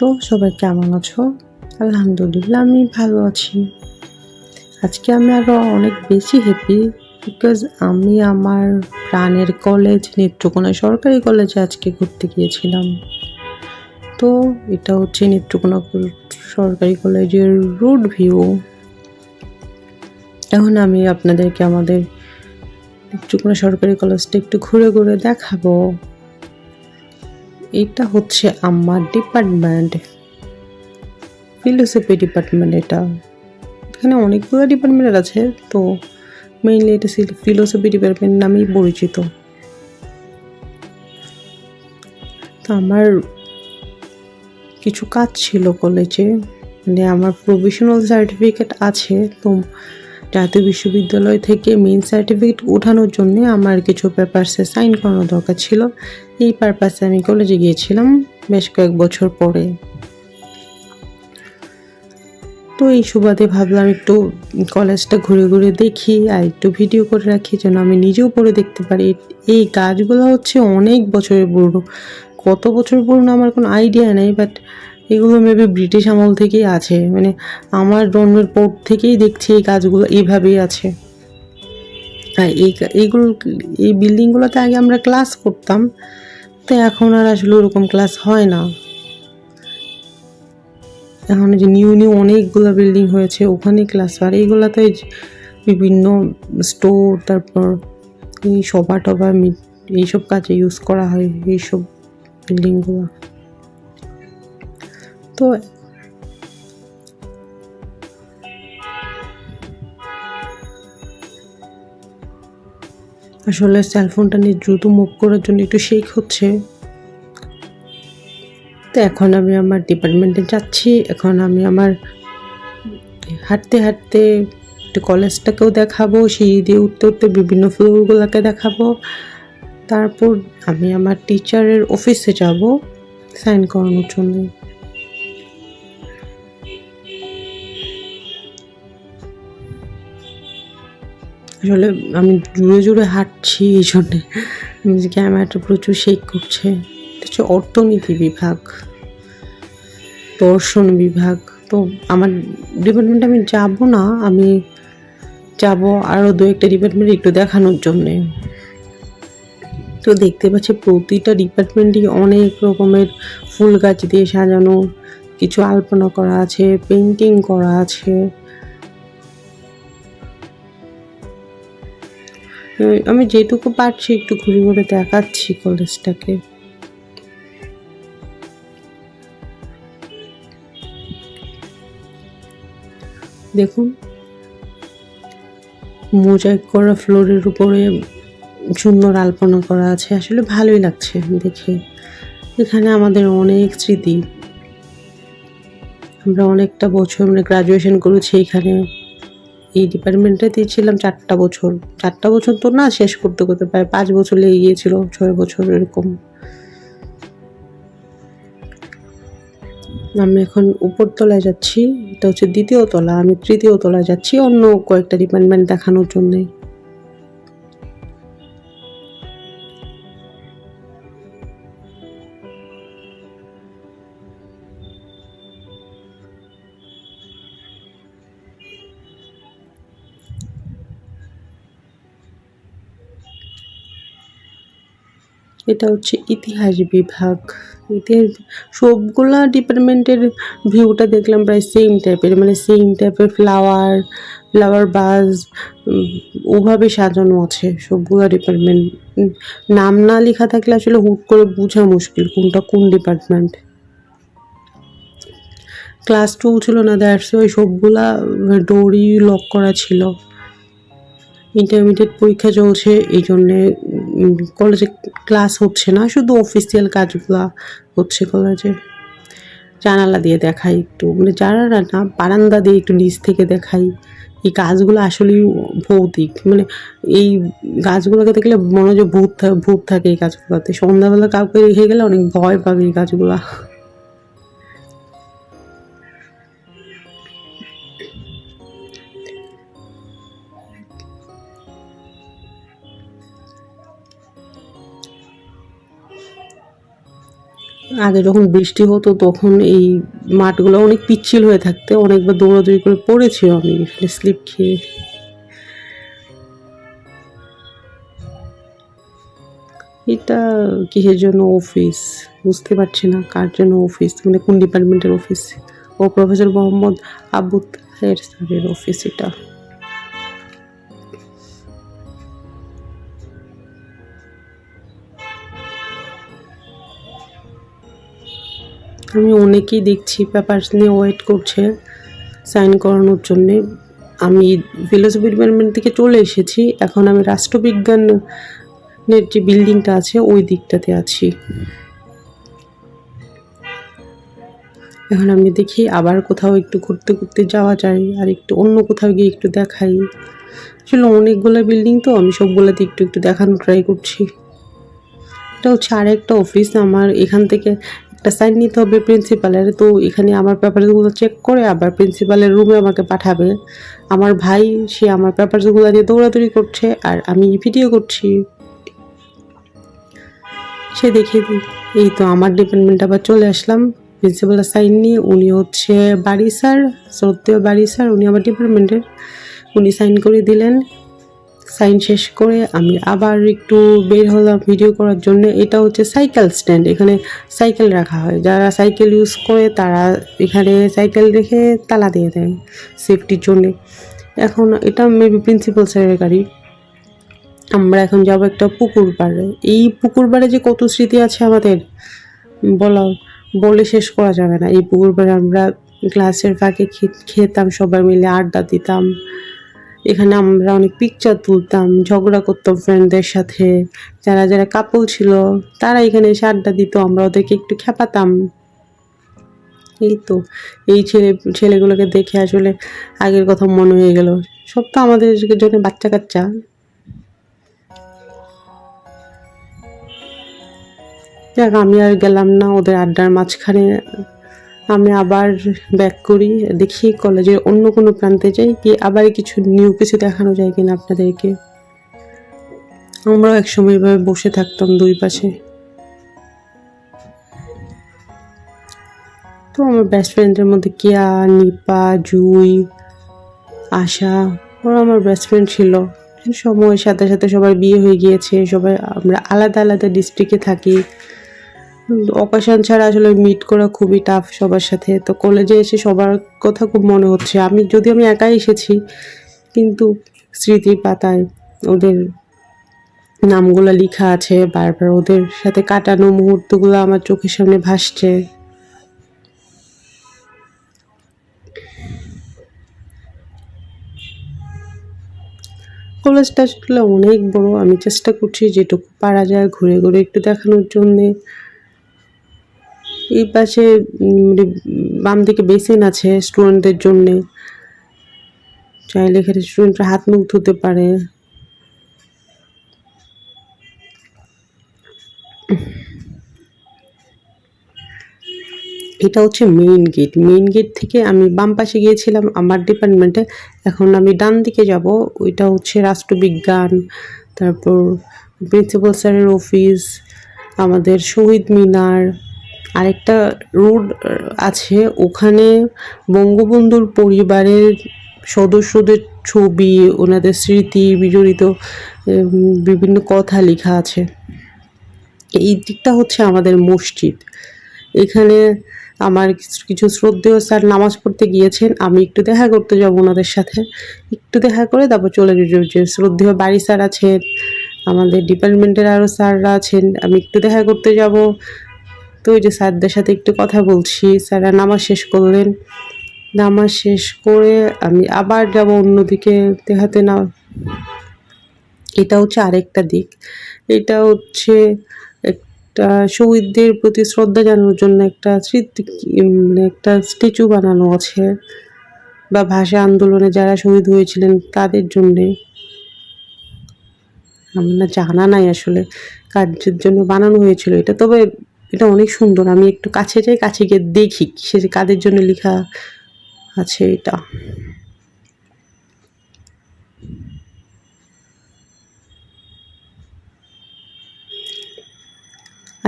তো সবাই কেমন আছো? আলহামদুলিল্লাহ, আমি ভালো আছি। আজকে আমি আরও অনেক বেশি হ্যাপি বিকজ আমি আমার প্রাণের কলেজ নেত্রকোনা সরকারি কলেজে আজকে ঘুরতে গিয়েছিলাম। তো এটা হচ্ছে নেত্রকোনা সরকারি কলেজের রোড ভিউ এখন আমি আপনাদেরকে আমাদের নেত্রকোনা সরকারি কলেজটা একটু ঘুরে ঘুরে দেখাবো। এটা হচ্ছে আমার ডিপার্টমেন্ট ফিলোসফি ডিপার্টমেন্ট এটা। এখানে অনেকগুলো ডিপার্টমেন্ট আছে, তো মেইনলি এটা ফিলোসফি ডিপার্টমেন্ট নামেই পরিচিত। তো আমার কিছু কাজ ছিল কলেজে মানে আমার প্রফেশনাল সার্টিফিকেট আছে, তো জাতীয় বিশ্ববিদ্যালয় থেকে মেন সার্টিফিকেট ওঠানোর জন্য আমার কিছু পেপারসে সাইন করানো দরকার ছিল। এই পারপাসে আমি কলেজে গিয়েছিলাম বেশ কয়েক বছর পরে। তো এই সুবাদে ভাবলাম একটু কলেজটা ঘুরে ঘুরে দেখি আর একটু ভিডিও করে রাখি যেন আমি নিজেও পড়ে দেখতে পারি। এই গাছগুলো হচ্ছে অনেক বছরের পুরনো। কত বছর পুরনো আমার কোনো আইডিয়া নেই বাট এগুলো মেবি ব্রিটিশ আমল থেকেই আছে। মানে আমার জন্মের পর থেকেই দেখছি এই গাছগুলো এইভাবেই আছে। হ্যাঁ এই এইগুলো এই বিল্ডিংগুলোতে আগে আমরা ক্লাস করতাম, তো এখন আর আসলে ওরকম ক্লাস হয় না। এখন যে নিউ নিউ অনেকগুলো বিল্ডিং হয়েছে, ওখানে ক্লাস আর এইগুলোতে বিভিন্ন স্টোর তারপর এই সভা টভা এইসব কাজে ইউজ করা হয়, এইসব বিল্ডিংগুলো তো আসলে সেলফোনটা নিয়ে দ্রুত মুভ করার জন্য একটু শেক হচ্ছে। তো এখন আমি আমার ডিপার্টমেন্টে যাচ্ছি। এখন আমি আমার হাঁটতে হাঁটতে একটু কলেজটাকেও দেখাবো, সিঁড়ি দিয়ে উঠতে উঠতে বিভিন্ন ফ্লোরগুলোকে দেখাবো। তারপর আমি আমার টিচারের অফিসে যাব সাইন করানোর জন্য। আসলে আমি জুড়ে জুড়ে হাঁটছি এই জন্যে। ক্যামেরাটা প্রচুর শেক করছে। হচ্ছে অর্থনীতি বিভাগ, দর্শন বিভাগ। তো আমার ডিপার্টমেন্টে আমি যাব না, আমি যাব আরও দু একটা ডিপার্টমেন্ট একটু দেখানোর জন্যে। তো দেখতে পাচ্ছি প্রতিটা ডিপার্টমেন্টই অনেক রকমের ফুল গাছ দিয়ে সাজানো, কিছু আলপনা করা আছে পেন্টিং করা আছে। আমি যেটুকু পারছি একটু ঘুরে ঘুরে দেখাচ্ছি কলেজটাকে। দেখুন, মোজাইক করা ফ্লোরের উপরে সুন্দর আলপনা করা আছে। আসলে ভালোই লাগছে দেখে। এখানে আমাদের অনেক স্মৃতি। আমরা অনেকটা বছর মানে গ্রাজুয়েশন করেছি এখানে। এই ডিপার্টমেন্টে দিয়েছিলাম চারটা বছর। চারটা বছর তো না শেষ করতে করতে প্রায় পাঁচ বছর লেগে গিয়েছিল, ছয় বছর এরকম। আমি এখন উপর তলায় যাচ্ছি, এটা হচ্ছে দ্বিতীয় তলা, আমি তৃতীয় তলায় যাচ্ছি অন্য কয়েকটা ডিপার্টমেন্ট দেখানোর জন্যে। এটা হচ্ছে ইতিহাস বিভাগ। ইতিহাস সবগুলা ডিপার্টমেন্টের ভিউটা দেখলাম প্রায় সেম টাইপের মানে সেম টাইপের ফ্লাওয়ার ফ্লাওয়ার বাজ ওভাবে সাজানো আছে সবগুলো ডিপার্টমেন্ট নাম না লেখা থাকলে আসলে হুট করে বোঝা মুশকিল কোনটা কোন ডিপার্টমেন্ট ক্লাস চলছিল না দ্যাটস ওই সবগুলা ডোরই লক করা ছিল। ইন্টারমিডিয়েট পরীক্ষা চলছে, এই জন্যে কলেজে ক্লাস হচ্ছে না, শুধু অফিসিয়াল কাজগুলা হচ্ছে কলেজে জানালা দিয়ে দেখাই একটু মানে জানালা না বারান্দা দিয়ে একটু নিচ থেকে দেখাই। এই গাছগুলো আসলেই ভৌতিক মানে এই গাছগুলোকে দেখলে মনে হয় যে ভূত ভূত থাকে এই গাছগুলোতে সন্ধ্যাবেলা কাউকে রেখে গেলে অনেক ভয় পাবে এই গাছগুলা আগে যখন বৃষ্টি হতো, তখন এই মাঠগুলো অনেক পিচ্ছিল হয়ে থাকতে। অনেকবার দৌড়াদৌড়ি করে পড়েছি আমি এখানে স্লিপ খেয়ে। এটা কিসের জন্য অফিস বুঝতে পারছি না কার জন্য অফিস মানে কোন ডিপার্টমেন্টের অফিস ও প্রফেসর মোহাম্মদ আবু তাহের স্যারের অফিস এটা। আমি অনেকেই দেখছি পেপারস নিয়ে ওয়েট করছে সাইন করানোর জন্যে। আমি ফিলোসফি ডিপার্টমেন্ট থেকে চলে এসেছি। এখন আমি রাষ্ট্রবিজ্ঞানের যে বিল্ডিংটা আছে, ওই দিকটাতে আছি। এখন আমি দেখি আবার কোথাও একটু ঘুরতে ঘুরতে যাওয়া যায়, আর একটু অন্য কোথাও গিয়ে একটু দেখাই। আসলে অনেকগুলো বিল্ডিং তো, আমি সবগুলোতে একটু একটু দেখানো ট্রাই করছি। এটা হচ্ছে আরেকটা অফিস আমার এখান থেকে একটা সাইন নিতে হবে প্রিন্সিপালের তো এখানে আমার পেপারসগুলো চেক করে আবার প্রিন্সিপালের রুমে আমাকে পাঠাবে। আমার ভাই, সে আমার পেপারসগুলো নিয়ে দৌড়াদৌড়ি করছে আর আমি ভিডিও করছি। সে দেখে এই তো আমার ডিপার্টমেন্ট আবার চলে আসলাম। প্রিন্সিপালের সাইন নিয়ে উনি হচ্ছে বাড়ি স্যার শ্রদ্ধেয় বাড়ি স্যার উনি আমার ডিপার্টমেন্টের উনি সাইন করে দিলেন। সাইন শেষ করে আমি আবার একটু বের হলাম ভিডিও করার জন্য। এটা হচ্ছে সাইকেল স্ট্যান্ড এখানে সাইকেল রাখা হয়। যারা সাইকেল ইউজ করে, তারা এখানে সাইকেল রেখে তালা দিয়ে দেয় সেফটির জন্যে। এখন এটা মেবি প্রিন্সিপাল স্যারের গাড়ি। আমরা এখন যাব একটা পুকুর পাড়ে। এই পুকুর পাড়ে যে কত স্মৃতি আছে আমাদের? বলা, বলে শেষ করা যাবে না। এই পুকুর পাড়ে আমরা ক্লাসের ফাঁকে খেতাম, সবাই মিলে আড্ডা দিতাম। এখানে আমরা অনেক পিকচার তুলতাম, ঝগড়া করতাম ফ্রেন্ডদের সাথে। যারা যারা কাপল ছিল, তারা এখানে এসে আড্ডা দিত, আমরা ওদেরকে একটু খেপাতাম। এই তো, এই ছেলে, ছেলেগুলোকে দেখে আসলে আগের কথা মনে হয়ে গেল। সব তো আমাদের জন্য বাচ্চা কাচ্চা। যাক, আমি আর গেলাম না, ওদের আড্ডার মাঝখানে। আমি আবার ব্যাক করি, দেখি কলেজের অন্য কোনো প্রান্তে যাই কি আবার কিছু নিউ কিছু দেখানো যায় কিনা আপনাদেরকে। আমরাও একসময় এভাবে বসে থাকতাম দুই পাশে। তো আমার বেস্ট ফ্রেন্ডের মধ্যে কেয়া, নিপা, জুই, আশা, ওরা আমার বেস্ট ফ্রেন্ড ছিল। সময়ের সাথে সাথে সবার বিয়ে হয়ে গিয়েছে, সবাই আমরা আলাদা আলাদা ডিস্ট্রিক্টে থাকি। অকেশন ছাড়া আসলে মিট করা খুবই টাফ সবার সাথে। তো কলেজে এসে সবার কথা খুব মনে হচ্ছে। আমি, যদি আমি একাই এসেছি, কিন্তু স্মৃতির পাতায় ওদের নামগুলো লেখা আছে, বারবার ওদের সাথে কাটানো মুহূর্তগুলো আমার চোখের সামনে ভাসছে। কলেজটা আসলে অনেক বড়। আমি চেষ্টা করছি যেটুকু পারা যায় ঘুরে ঘুরে একটু দেখানোর জন্যে। এই পাশে মানে বাম দিকে বেসিন আছে স্টুডেন্টদের জন্যে। চাইলে এখানে স্টুডেন্টরা হাত মুখ ধুতে পারে। এটা হচ্ছে মেইন গেট মেইন গেট থেকে আমি বাম পাশে গিয়েছিলাম আমার ডিপার্টমেন্টে এখন আমি ডান দিকে যাব। ওইটা হচ্ছে রাষ্ট্রবিজ্ঞান, তারপর প্রিন্সিপাল স্যারের অফিস আমাদের শহীদ মিনার আরেকটা রোড আছে। ওখানে বঙ্গবন্ধুর পরিবারের সদস্যদের ছবি, ওনাদের স্মৃতি বিজড়িত বিভিন্ন কথা লেখা আছে। এই দিকটা হচ্ছে আমাদের মসজিদ। এখানে আমার কিছু- শ্রদ্ধেয় স্যার নামাজ পড়তে গিয়েছেন। আমি একটু দেখা করতে যাব ওনাদের সাথে। একটু দেখা করে তারপর চলে যাব। যে শ্রদ্ধেয় বাড়ি স্যার আছেন, আমাদের ডিপার্টমেন্টের আরও স্যাররা আছেন, আমি একটু দেখা করতে যাব। তো ওই যে স্যারদের সাথে একটু কথা বলছি স্যাররা নামাজ শেষ করলেন। নামাজ শেষ করে আমি আবার যাব অন্যদিকে দেখাতে না এটা হচ্ছে আরেকটা দিক। এটা হচ্ছে একটা শহীদদের প্রতি শ্রদ্ধা জানানোর জন্য একটা স্মৃতি একটা স্ট্যাচু বানানো আছে, বা ভাষা আন্দোলনে যারা শহীদ হয়েছিলেন তাদের জন্যে। আমার না জানা নাই আসলে কার্যের জন্য বানানো হয়েছিল এটা, তবে এটা অনেক সুন্দর। আমি একটু কাছে যাই, কাছে গিয়ে দেখি সে কাদের জন্য লেখা আছে এটা।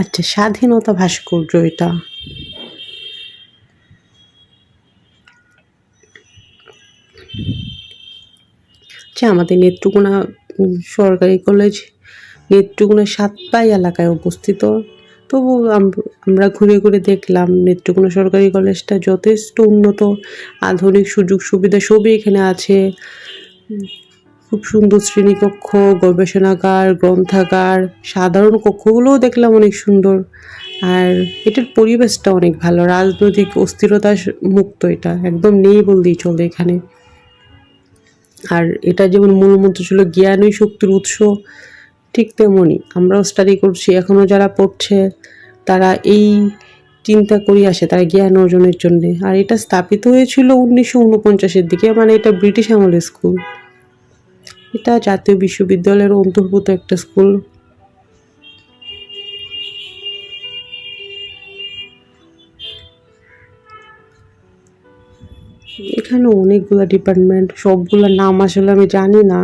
আচ্ছা স্বাধীনতা ভাস্কর্য এটা। আচ্ছা আমাদের নেত্রকোনা সরকারি কলেজ, নেত্রকোনা সাতপাই এলাকায় অবস্থিত। তবু আম- আমরা ঘুরে ঘুরে দেখলাম নেত্রকোনা সরকারি কলেজটা যথেষ্ট উন্নত, আধুনিক সুযোগ সুবিধা সবই এখানে আছে। খুব সুন্দর শ্রেণীকক্ষ, গবেষণাগার, গ্রন্থাগার, সাধারণ কক্ষগুলোও দেখলাম অনেক সুন্দর। আর এটার পরিবেশটা অনেক ভালো, রাজনৈতিক অস্থিরতা মুক্ত এটা, একদম নেই বললেই চলে এখানে। আর এটা যেমন মূল মন্ত্র ছিল, জ্ঞানই শক্তির উৎস। ঠিক তেমনই, আমরাও স্টাডি করছি এখনও যারা পড়ছে, তারা এই চিন্তা করি আসে, তারা জ্ঞান অর্জনের জন্য। আর এটা স্থাপিত হয়েছিল উনিশশো উনপঞ্চাশের দিকে মানে এটা ব্রিটিশ আমলের স্কুল এটা জাতীয় বিশ্ববিদ্যালয়ের অন্তর্ভুক্ত একটা স্কুল এখানে অনেকগুলো ডিপার্টমেন্ট সবগুলোর নাম আসলে আমি জানি না।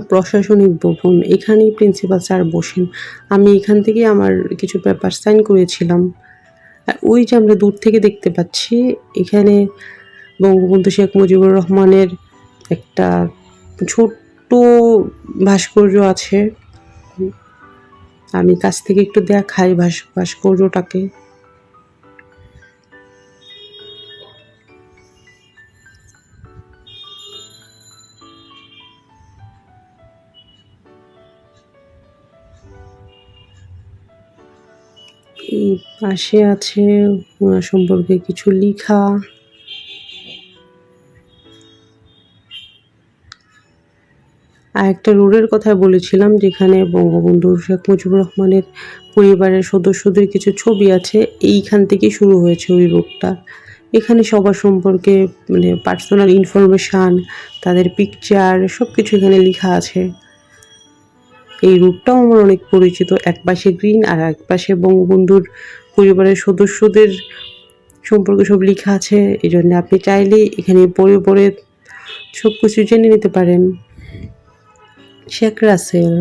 প্রশাসনিক ভবন, এখানেই প্রিন্সিপাল স্যার বসেন। আমি এখান থেকে আমার কিছু পেপার সাইন করেছিলাম। ওই যে আমরা দূর থেকে দেখতে পাচ্ছি, এখানে বঙ্গবন্ধু শেখ মুজিবুর রহমানের একটা ছোট্ট ভাস্কর্য আছে। আমি কাছ থেকে একটু দেখাই ভাস, ভাস্কর্যটাকে। পাশে আছে ওনার সম্পর্কে কিছু লেখা। আর একটা রোডের কথা বলেছিলাম, যেখানে বঙ্গবন্ধু শেখ মুজিবুর রহমানের পরিবারের সদস্যদের কিছু ছবি আছে। এইখান থেকে শুরু হয়েছে ওই রোডটা। এখানে সবার সম্পর্কে মানে পার্সোনাল ইনফরমেশান তাদের পিকচার সব কিছু এখানে লেখা আছে। এই রুটটাও আমার অনেক পরিচিত, এক পাশে গ্রিন আর এক পাশে বঙ্গবন্ধুর পরিবারের সদস্যদের সম্পর্কে সব লেখা আছে, এই জন্য আপনি চাইলে এখানে পড়ে পড়ে সব কিছু জেনে নিতে পারেন। শেখ রাসেল।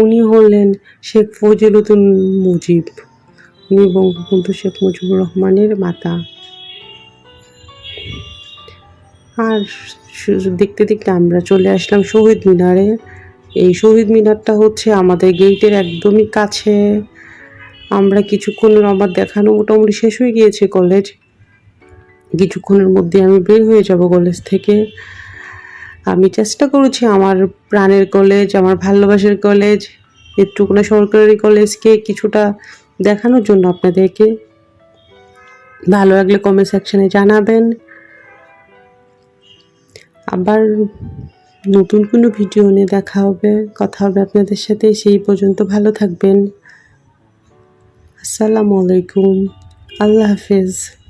উনি হলেন শেখ ফজিলুদ্দিন মুজিব। উনি বঙ্গবন্ধু শেখ মুজিবুর রহমানের মাতা। আর দেখতে দেখতে আমরা চলে আসলাম শহীদ মিনারে। এই শহীদ মিনারটা হচ্ছে আমাদের গেটের একদমই কাছে। আমরা কিছুক্ষণের আমার দেখানো মোটামুটি শেষ হয়ে গিয়েছে কলেজ। কিছুক্ষণের মধ্যে আমি বের হয়ে যাব কলেজ থেকে। আমি চেষ্টা করেছি আমার প্রাণের কলেজ আমার ভালোবাসার কলেজ নেত্রকোনা সরকারি কলেজকে কিছুটা দেখানোর জন্য আপনাদেরকে। ভালো লাগলে কমেন্ট সেকশনে জানাবেন। আবার নতুন কোনো ভিডিও নিয়ে দেখা হবে, কথা হবে আপনাদের সাথে, সেই পর্যন্ত ভালো থাকবেন। আসসালামু আলাইকুম। আল্লাহ হাফেজ।